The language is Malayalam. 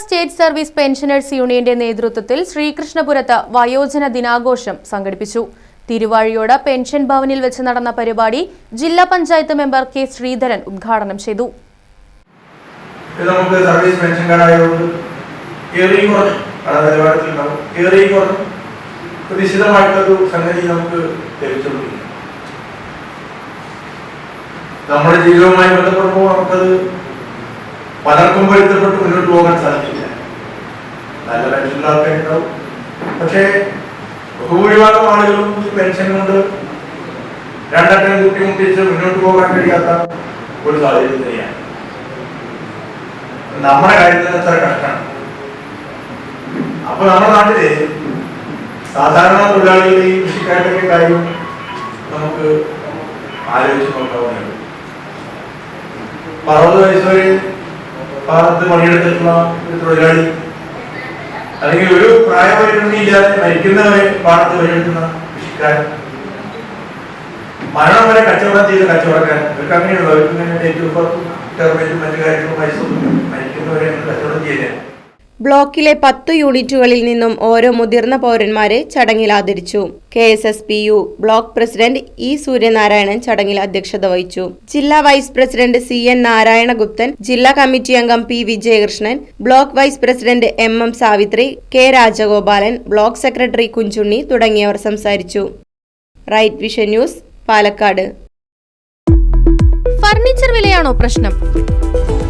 സ്റ്റേറ്റ് സർവീസ് പെൻഷനേഴ്സ് യൂണിയന്റെ നേതൃത്വത്തിൽ ശ്രീകൃഷ്ണപുരത്ത് വയോജന ദിനാഘോഷം സംഘടിപ്പിച്ചു. തിരുവാഴിയോട് പെൻഷൻ ഭവനിൽ വെച്ച് നടന്ന പരിപാടി ജില്ലാ പഞ്ചായത്ത് മെമ്പർ കെ ശ്രീധരൻ ഉദ്ഘാടനം ചെയ്തു. നമുക്ക് നമ്മുടെ ജീവിതവുമായി ബന്ധപ്പെടുമ്പോൾ നമുക്കത് പലർക്കും പൊരുത്തപ്പെട്ട് മുന്നോട്ട് പോകാൻ സാധിക്കില്ല ആൾക്കാരുണ്ടാവും പക്ഷേ ഭൂരിഭാഗം ആളുകളും ഈ പെൻഷൻ കൊണ്ട് രണ്ടറ്റം കൂട്ടിമുട്ടിച്ച് മുന്നോട്ട് പോകാൻ കഴിയാത്ത ഒരു സാഹചര്യം തന്നെയാണ്. നമ്മുടെ കാര്യത്തിൽ എത്ര കഷ്ടമാണ്. അപ്പൊ നമ്മുടെ നാട്ടിൽ സാധാരണ തൊഴിലാളികളുടെയും കൃഷിക്കാരുടെയും കാര്യം നമുക്ക് ആലോചിച്ച് നോക്കാവുന്നതാണ്. അറുപത് വയസ്സ് വരെ പാടത്ത് പണിയെടുത്തിട്ടുള്ള ഒരു തൊഴിലാളി അല്ലെങ്കിൽ ഒരു പ്രായപരിഗണനയില്ലാതെ മരിക്കുന്നവരെ പാടത്ത് വരുത്തുന്ന കൃഷിക്കാരൻ. മരണം വരെ കച്ചവടം ചെയ്ത് കച്ചവടക്കാരൻ. ഇവർക്ക് അങ്ങനെയുള്ള. അവർക്ക് ഇങ്ങനെ ഡേറ്റ് ഓഫ് ബർത്തും ടെർമേറ്റും മറ്റു കാര്യങ്ങളും പൈസൊന്നും മരിക്കുന്നവരെ അങ്ങനെ കച്ചവടം ചെയ്യില്ല ബ്ലോക്കിലെ പത്ത് യൂണിറ്റുകളിൽ നിന്നും ഓരോ മുതിർന്ന പൗരന്മാരെ ചടങ്ങിൽ ആദരിച്ചു. K S S P U block president E Suryanarayanan ചടങ്ങിൽ അധ്യക്ഷത വഹിച്ചു. ജില്ലാ vice president C N Narayanaguptan ജില്ലാ കമ്മിറ്റി അംഗം P Vijayakrishnan block vice president M M Savitri K Rajagopalan block secretary Kunjunni തുടങ്ങിയവർ സംസാരിച്ചു. Right vision news Palakkad. Furniture വിലയാണോ പ്രശ്നം?